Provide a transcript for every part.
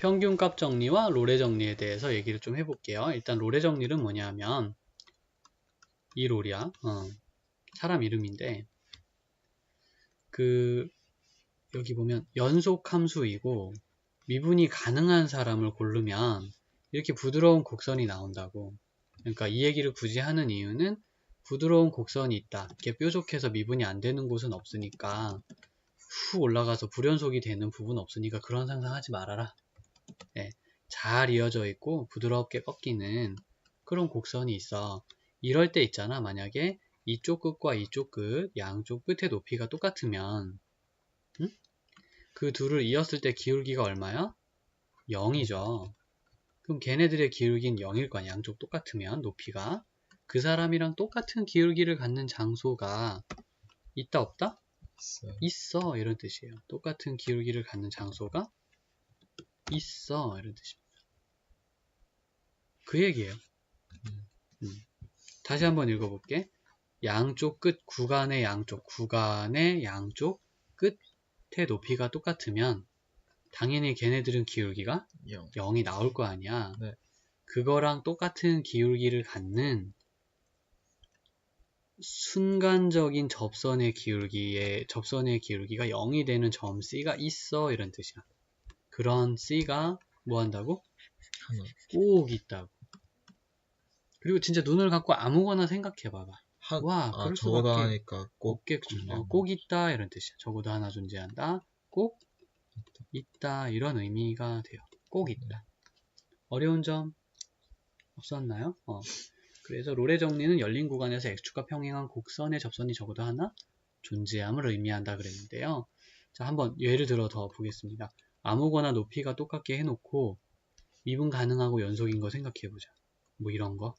평균값 정리와 롤의 정리에 대해서 얘기를 좀 해볼게요. 일단 롤의 정리는 뭐냐면 이 롤이야. 어, 사람 이름인데 그 여기 보면 연속 함수이고 미분이 가능한 사람을 고르면 이렇게 부드러운 곡선이 나온다고. 그러니까 이 얘기를 굳이 하는 이유는 부드러운 곡선이 있다. 이렇게 뾰족해서 미분이 안 되는 곳은 없으니까 후 올라가서 불연속이 되는 부분 없으니까 그런 상상하지 말아라. 네, 잘 이어져 있고 부드럽게 꺾이는 그런 곡선이 있어. 이럴 때 있잖아. 만약에 이쪽 끝과 이쪽 끝, 양쪽 끝의 높이가 똑같으면 응? 그 둘을 이었을 때 기울기가 얼마야? 0이죠. 그럼 걔네들의 기울기는 0일 거야. 양쪽 똑같으면 높이가. 그 사람이랑 똑같은 기울기를 갖는 장소가 있다 없다? 있어요. 있어 이런 뜻이에요. 똑같은 기울기를 갖는 장소가 있어 이런 뜻입니다. 그 얘기예요. 음. 다시 한번 읽어볼게. 양쪽 끝 구간의 양쪽 구간의 양쪽 끝의 높이가 똑같으면 당연히 걔네들은 기울기가 0. 0이 나올 거 아니야. 네. 그거랑 똑같은 기울기를 갖는 순간적인 접선의 기울기에 접선의 기울기가 0이 되는 점 C가 있어 이런 뜻이야. 그런 C가 뭐 한다고? 하나. 꼭 있다고. 그리고 진짜 눈을 갖고 아무거나 생각해 봐봐. 하, 와, 아, 그럴 수밖에 하니까 꼭 없겠, 어, 꼭 있다 이런 뜻이야. 적어도 하나 존재한다. 꼭 있다 이런 의미가 돼요. 꼭 있다. 어려운 점 없었나요? 어. 그래서 롤의 정리는 열린 구간에서 x축과 평행한 곡선의 접선이 적어도 하나 존재함을 의미한다 그랬는데요. 자, 한번 예를 들어 더 보겠습니다. 아무거나 높이가 똑같게 해놓고 미분 가능하고 연속인 거 생각해보자. 뭐 이런 거.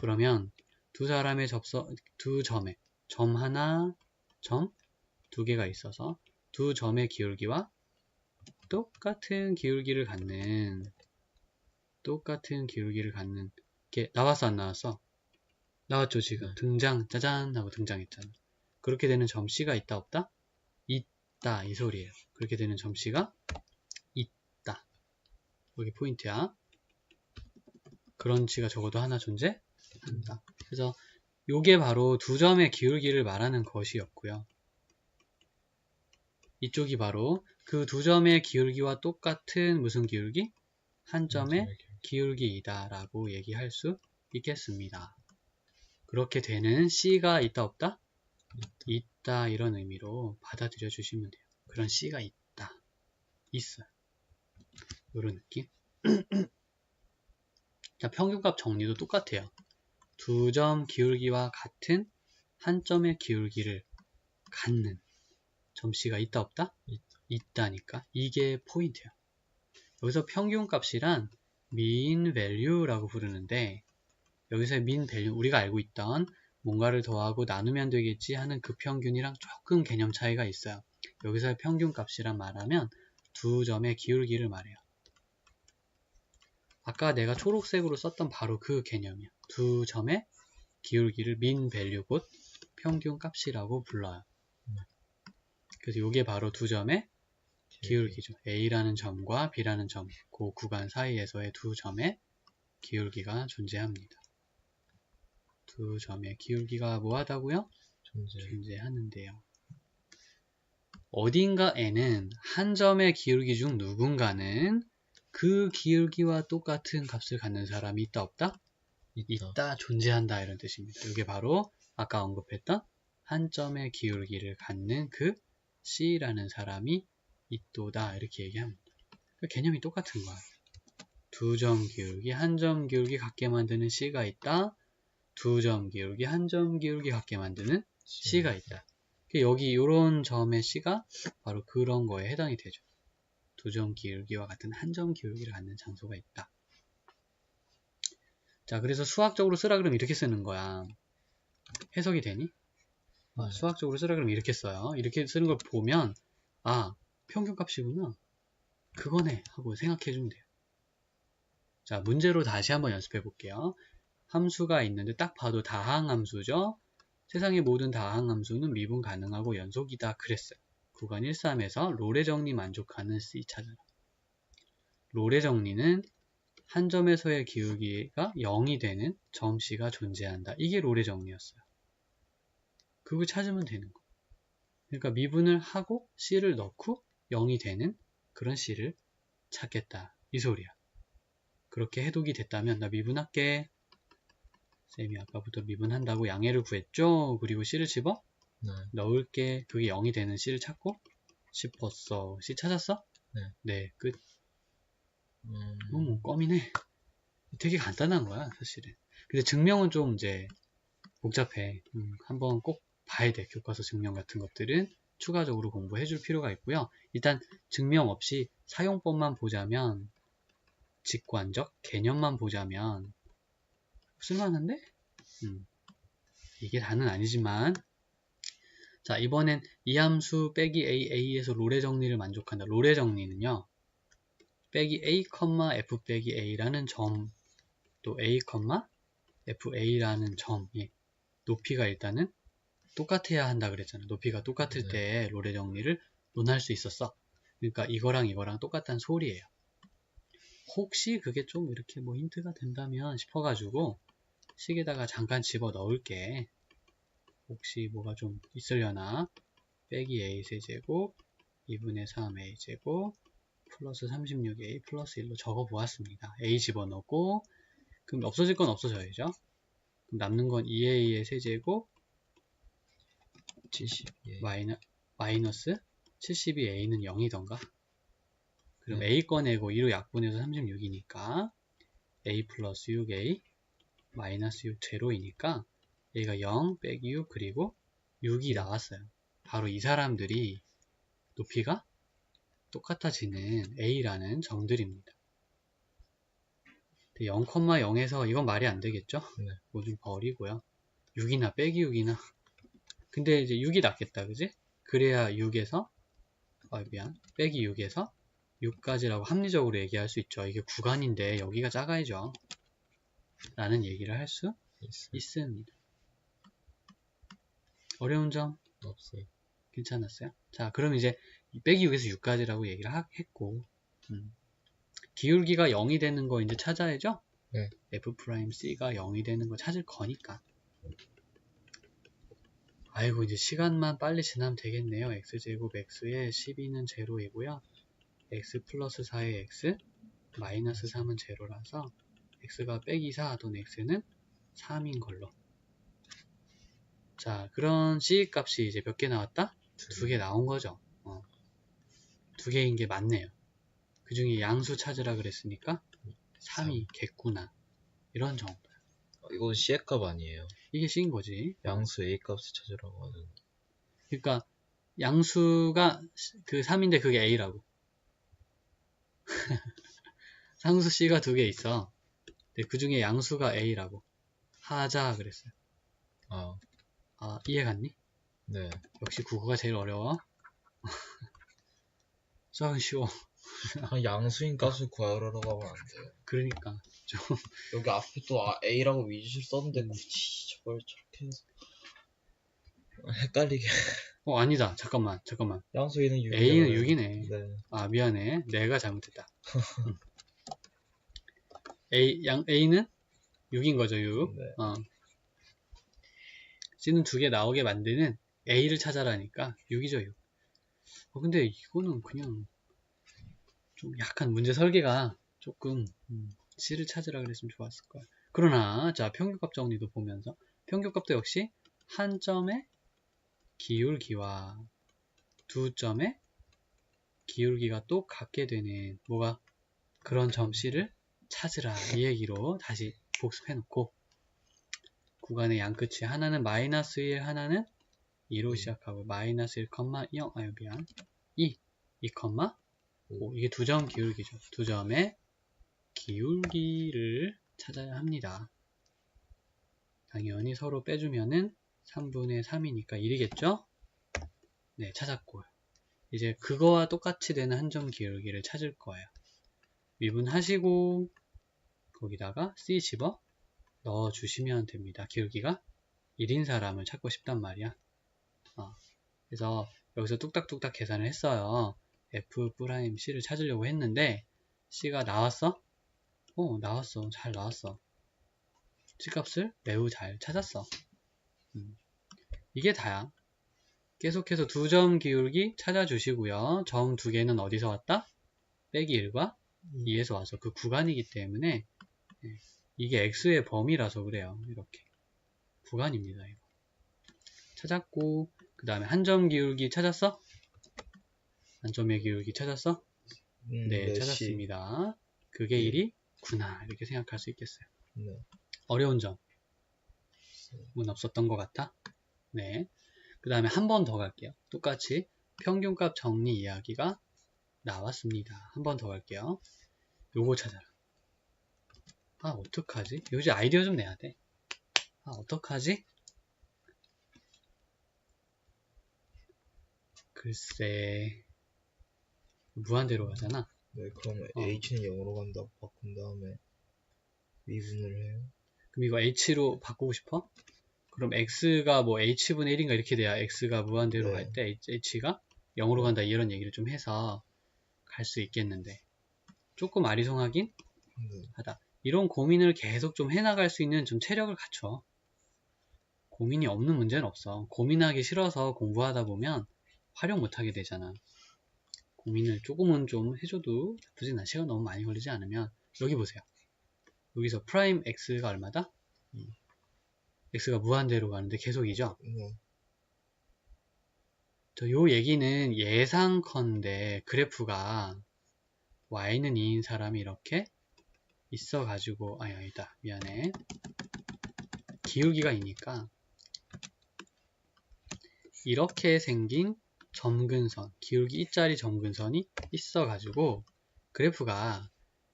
그러면 두 사람의 접선, 두 점에 점 하나, 점 두 개가 있어서 두 점의 기울기와 똑같은 기울기를 갖는 똑같은 기울기를 갖는 게 나왔어 안 나왔어? 나왔죠 지금 네. 등장 짜잔 하고 등장했잖아 그렇게 되는 점 C가 있다 없다? 있다. 이 소리예요. 그렇게 되는 점 C가 있다. 여기 포인트야. 그런 C가 적어도 하나 존재한다. 그래서 요게 바로 두 점의 기울기를 말하는 것이었고요. 이쪽이 바로 그 두 점의 기울기와 똑같은 무슨 기울기? 한 점의 기울기이다 라고 얘기할 수 있겠습니다. 그렇게 되는 C가 있다 없다? 있다 이런 의미로 받아들여 주시면 돼요. 그런 C가 있다. 있어요. 이런 느낌. 자, 평균값 정리도 똑같아요. 두 점 기울기와 같은 한 점의 기울기를 갖는 점 C가 있다 없다? 있다니까. 이게 포인트야. 여기서 평균값이란 mean value라고 부르는데 여기서의 mean value 우리가 알고 있던 뭔가를 더하고 나누면 되겠지 하는 그 평균이랑 조금 개념 차이가 있어요. 여기서의 평균 값이란 말하면 두 점의 기울기를 말해요. 아까 내가 초록색으로 썼던 바로 그 개념이야. 두 점의 기울기를 mean value 곧 평균 값이라고 불러요. 그래서 이게 바로 두 점의 기울기죠. A라는 점과 B라는 점, 그 구간 사이에서의 두 점의 기울기가 존재합니다. 두 점의 기울기가 뭐하다고요? 존재. 존재하는데요. 어딘가에는 한 점의 기울기 중 누군가는 그 기울기와 똑같은 값을 갖는 사람이 있다 없다? 있다. 있다, 존재한다 이런 뜻입니다. 이게 바로 아까 언급했던 한 점의 기울기를 갖는 그 C라는 사람이 있도다 이렇게 얘기합니다. 그 개념이 똑같은 거야. 두 점 기울기, 한 점 기울기 갖게 만드는 C가 있다. 두 점 기울기, 한 점 기울기 갖게 만드는 C가 있다. 그 여기 이런 점의 C가 바로 그런 거에 해당이 되죠. 두 점 기울기와 같은 한 점 기울기를 갖는 장소가 있다. 자, 그래서 수학적으로 쓰라 그러면 이렇게 쓰는 거야. 해석이 되니? 아, 네. 수학적으로 쓰라 그러면 이렇게 써요. 이렇게 쓰는 걸 보면 아, 평균값이구나. 그거네 하고 생각해 주면 돼요. 자, 문제로 다시 한번 연습해 볼게요. 함수가 있는데 딱 봐도 다항함수죠. 세상의 모든 다항함수는 미분 가능하고 연속이다 그랬어요. 구간 1, 3에서 롤의 정리 만족하는 C 찾아라. 롤의 정리는 한 점에서의 기울기가 0이 되는 점 C가 존재한다. 이게 롤의 정리였어요. 그거 찾으면 되는 거. 그러니까 미분을 하고 C를 넣고 0이 되는 그런 C를 찾겠다. 이 소리야. 그렇게 해독이 됐다면 나 미분할게. 쌤이 아까부터 미분한다고 양해를 구했죠? 그리고 C를 집어 네. 넣을 게. 그게 0이 되는 C를 찾고 싶었어. C 찾았어? 네. 네, 끝. 음, 너무 껌이네. 되게 간단한 거야, 사실은. 근데 증명은 좀 이제 복잡해. 음, 한번 꼭 봐야 돼. 교과서 증명 같은 것들은 추가적으로 공부해 줄 필요가 있고요. 일단 증명 없이 사용법만 보자면 직관적 개념만 보자면 쓸만한데? 음, 이게 다는 아니지만 자 이번엔 이 함수 빼기 a a에서 롤의 정리를 만족한다. 롤의 정리는요. 빼기 a, f 빼기 a라는 점, 또 a, fa라는 점이 높이가 일단은 똑같아야 한다 그랬잖아. 높이가 똑같을 네. 때 롤의 정리를 논할 수 있었어. 그러니까 이거랑 이거랑 똑같다는 소리예요. 혹시 그게 좀 이렇게 뭐 힌트가 된다면 싶어가지고 식에다가 잠깐 집어 넣을게. 혹시 뭐가 좀 있으려나? 빼기 a 세제곱 2분의 3a 제곱 플러스 36a 플러스 1로 적어 보았습니다. a 집어넣고 그럼 없어질 건 없어져야죠. 그럼 남는 건 2a의 세제곱 70. 예. 마이너, 마이너스 72a는 0이던가? 그럼 네. a 꺼내고 2로 약분해서 36이니까 a 플러스 6a 마이너스 6 제로이니까 a가 0 빼기 6 그리고 6이 나왔어요. 바로 이 사람들이 높이가 똑같아지는 a라는 점들입니다. 0,0에서 이건 말이 안 되겠죠? 네. 이거 좀 버리고요. 6이나 빼기 6이나 근데 이제 6이 낫겠다 그지? 그래야 6에서 아 미안 빼기 6에서 6까지라고 합리적으로 얘기할 수 있죠. 이게 구간인데 여기가 작아야죠. 라는 얘기를 할 수. 있습니다. 어려운 점 없어요. 괜찮았어요? 자 그럼 이제 이 빼기 6에서 6까지라고 얘기를 하- 했고 음. 기울기가 0이 되는 거 이제 찾아야죠? 네. F'C가 0이 되는 거 찾을 거니까 아이고 이제 시간만 빨리 지나면 되겠네요. x제곱 x의 12는 제로이고요. x 플러스 4의 x 마이너스 3은 제로라서 x가 빼기 4 또는 x는 3인 걸로 자 그런 c 값이 이제 몇 개 나왔다? 두 개 나온 거죠. 어. 두 개인 게 맞네요. 그 중에 양수 찾으라 그랬으니까 3이 겠구나. 이런 정도. 어, 이건 C의 값 아니에요. 이게 C인 거지. 양수 A 값을 찾으라고 하는. 그러니까 양수가 그 3인데 그게 A라고. 상수 C가 두 개 있어. 근데 그 중에 양수가 A라고. 하자 그랬어요. 아, 아, 이해 갔니? 네. 역시 국어가 제일 어려워. 썩은 쉬워. 아, 양수인 값을 구하라고 하면 안 돼요. 그러니까. 좀, 여기 앞에 또 아, A라고 위주를 썼는데 굳이 저걸 저렇게 해서 헷갈리게. 어, 아니다. 잠깐만, 잠깐만. 양수 A는 6. A는 6이네. 네. 아, 미안해. 내가 잘못했다. 음. A, 양, A는 6인 거죠, 6. 네. 어. C는 두 개 나오게 만드는 A를 찾아라니까 6이죠, 6. 어, 근데 이거는 그냥 좀 약간 문제 설계가 조금 음, C를 찾으라 그랬으면 좋았을 거야. 그러나 자 평균값 정리도 보면서 평균값도 역시 한 점의 기울기와 두 점의 기울기가 또 같게 되는 뭐가 그런 점 C를 찾으라. 이 얘기로 다시 복습해 놓고 구간의 양끝이 하나는 마이너스 1 하나는 2로 음. 시작하고 마이너스 1,0 아유 미안. 2 2, 5 이게 두 점 기울기죠. 두 점의 기울기를 찾아야 합니다. 당연히 서로 빼주면은 3분의 3이니까 1이겠죠? 네 찾았고요. 이제 그거와 똑같이 되는 한점 기울기를 찾을 거예요. 미분하시고 거기다가 C 집어 넣어주시면 됩니다. 기울기가 1인 사람을 찾고 싶단 말이야. 어, 그래서 여기서 뚝딱뚝딱 계산을 했어요. F'C를 찾으려고 했는데 C가 나왔어? 어, 나왔어. 잘 나왔어. C값을 매우 잘 찾았어. 음. 이게 다야. 계속해서 두 점 기울기 찾아주시고요. 점 두 개는 어디서 왔다? 빼기 1과 2에서 와서 그 구간이기 때문에 예, 이게 x의 범위라서 그래요. 이렇게 구간입니다. 이거. 찾았고 그 다음에 한 점 기울기 찾았어? 한 점의 기울기 찾았어? 음, 네, 몇 시? 찾았습니다. 그게 네. 1이 9나 이렇게 생각할 수 있겠어요. 네. 어려운 점은 없었던 것 같아? 네. 그 다음에 한 번 더 갈게요. 똑같이 평균값 정리 이야기가 나왔습니다. 한 번 더 갈게요. 요거 찾아라. 아, 어떡하지? 요즘 아이디어 좀 내야 돼. 아, 어떡하지? 글쎄, 무한대로 가잖아. 네, 그럼 어. h는 0으로 간다고 바꾼 다음에 미분을 해요. 그럼 이거 h로 바꾸고 싶어? 그럼 x가 뭐 h분의 1인가 이렇게 돼야 x가 무한대로 네. 갈때 h가 0으로 간다 이런 얘기를 좀 해서 갈 수 있겠는데 조금 아리송하긴 네. 하다. 이런 고민을 계속 좀 해나갈 수 있는 좀 체력을 갖춰. 고민이 없는 문제는 없어. 고민하기 싫어서 공부하다 보면 활용 못하게 되잖아. 고민을 조금은 좀 해줘도 나쁘진 않아. 시간 너무 많이 걸리지 않으면 여기 보세요. 여기서 프라임 x가 얼마다? 음. x가 무한대로 가는데 계속이죠. 네. 저요 얘기는 예상컨대 그래프가 y는 2인 사람이 이렇게 있어가지고 아니 아니다. 미안해. 기울기가 이니까. 이렇게 생긴 점근선 기울기 2짜리 점근선이 있어가지고 그래프가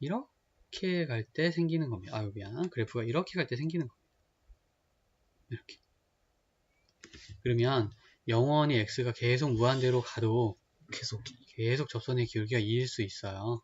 이렇게 갈 때 생기는 겁니다. 아유 미안. 그래프가 이렇게 갈 때 생기는 겁니다. 이렇게. 그러면 영원히 x가 계속 무한대로 가도 계속 계속 접선의 기울기가 2일 수 있어요.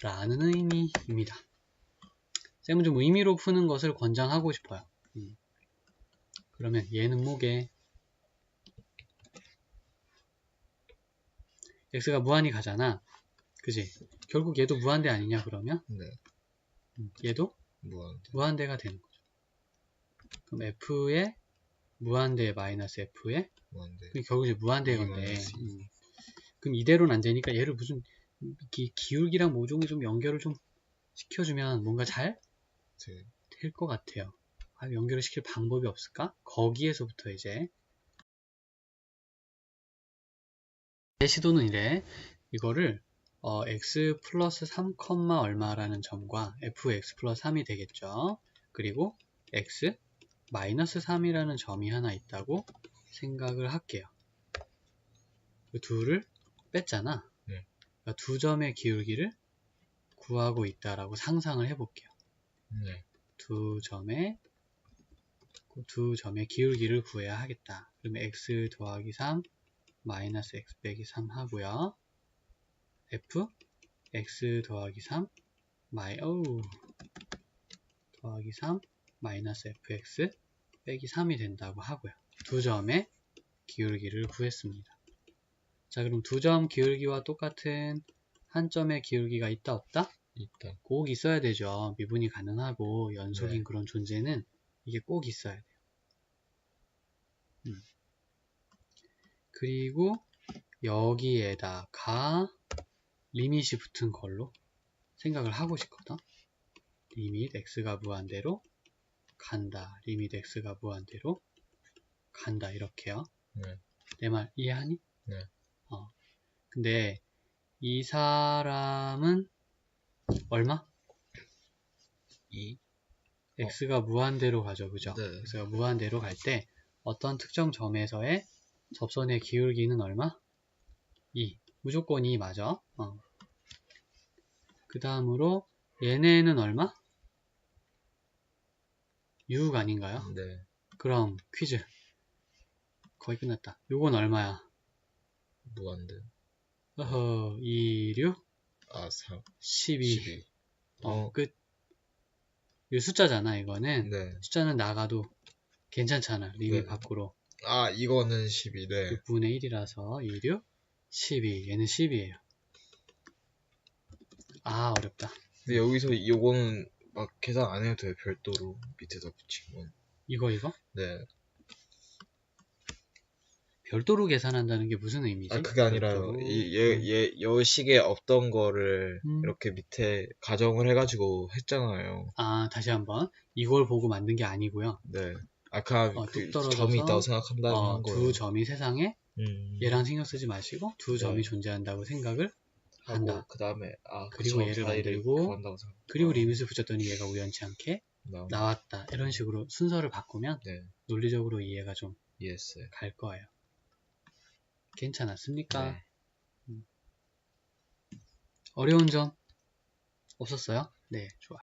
라는 의미입니다. 쌤은 좀 의미로 푸는 것을 권장하고 싶어요. 음. 그러면 얘는 뭐게? x가 무한히 가잖아. 그지? 결국 얘도 무한대 아니냐 그러면? 네. 음, 얘도 무한대. 무한대가 되는 거죠. 그럼 f의 무한대 마이너스 f의 무한대. 결국 이제 무한대 이 건데. 이. 음. 그럼 이대로는 안 되니까 얘를 무슨 기, 기울기랑 모종에 좀 연결을 좀 시켜주면 뭔가 잘 될것 네. 같아요. 아, 연결을 시킬 방법이 없을까? 거기에서부터 이제 제 시도는 이래 이거를 어, x 플러스 3, 얼마라는 점과 fx 플러스 3이 되겠죠. 그리고 x 마이너스 3이라는 점이 하나 있다고 생각을 할게요. 그 둘을 뺐잖아. 네. 그러니까 두 점의 기울기를 구하고 있다라고 상상을 해볼게요. 네. 두 점의 그두 점의 기울기를 구해야 하겠다. 그러면 x 더하기 3 마이너스 x 빼기 3 하고요. f x 더하기 3 마이 어우 더하기 3 마이너스 fx 빼기 3이 된다고 하고요. 두 점의 기울기를 구했습니다. 자 그럼 두 점 기울기와 똑같은 한 점의 기울기가 있다 없다? 있다. 꼭 있어야 되죠. 미분이 가능하고 연속인 네. 그런 존재는 이게 꼭 있어야 돼요. 음. 그리고 여기에다가 리밋이 붙은 걸로 생각을 하고 싶거든. 리밋 x가 무한대로 간다. 리밋 x가 무한대로 간다. 이렇게요. 네. 내말 이해하니? 네. 어. 근데 이 사람은 얼마? 2. x가 무한대로 가죠. 그죠? 네. x가 무한대로 갈 때 어떤 특정 점에서의 접선의 기울기는 얼마? 2. 무조건 2 맞아. 어. 그 다음으로 얘네는 얼마? 6 아닌가요? 네. 그럼 퀴즈. 거의 끝났다. 요건 얼마야? 무한대. 어허, 2, 6, 아, 3. 12. 12. 어, 끝. 이 숫자잖아, 이거는. 네. 숫자는 나가도 괜찮잖아. 리밋 네. 밖으로. 아, 이거는 12. 네. 6분의 1이라서 2, 6, 12. 얘는 10이에요. 아 어렵다. 근데 여기서 요거는 막 계산 안 해도 돼요. 별도로 밑에다 붙이면. 이거 이거? 네. 별도로 계산한다는 게 무슨 의미지? 아 그게 아니라요. 이얘얘 여식에 없던 거를 음. 이렇게 밑에 가정을 해가지고 했잖아요. 아 다시 한번 이걸 보고 만든 게 아니고요. 네. 아까 어, 그 점이 있다고 생각한다는 어, 한 거예요. 두 점이 세상에 음. 얘랑 신경 쓰지 마시고 두 점이 네. 존재한다고 생각을 한다. 그 다음에 아 그리고 얘를 만들고. 그리고 리밋을 붙였더니 얘가 우연치 않게. 나왔다. 이런 식으로 순서를 바꾸면 네. 논리적으로 이해가 좀 갈. 거예요. 괜찮았습니까? 네. 어려운 점 없었어요? 네, 좋아.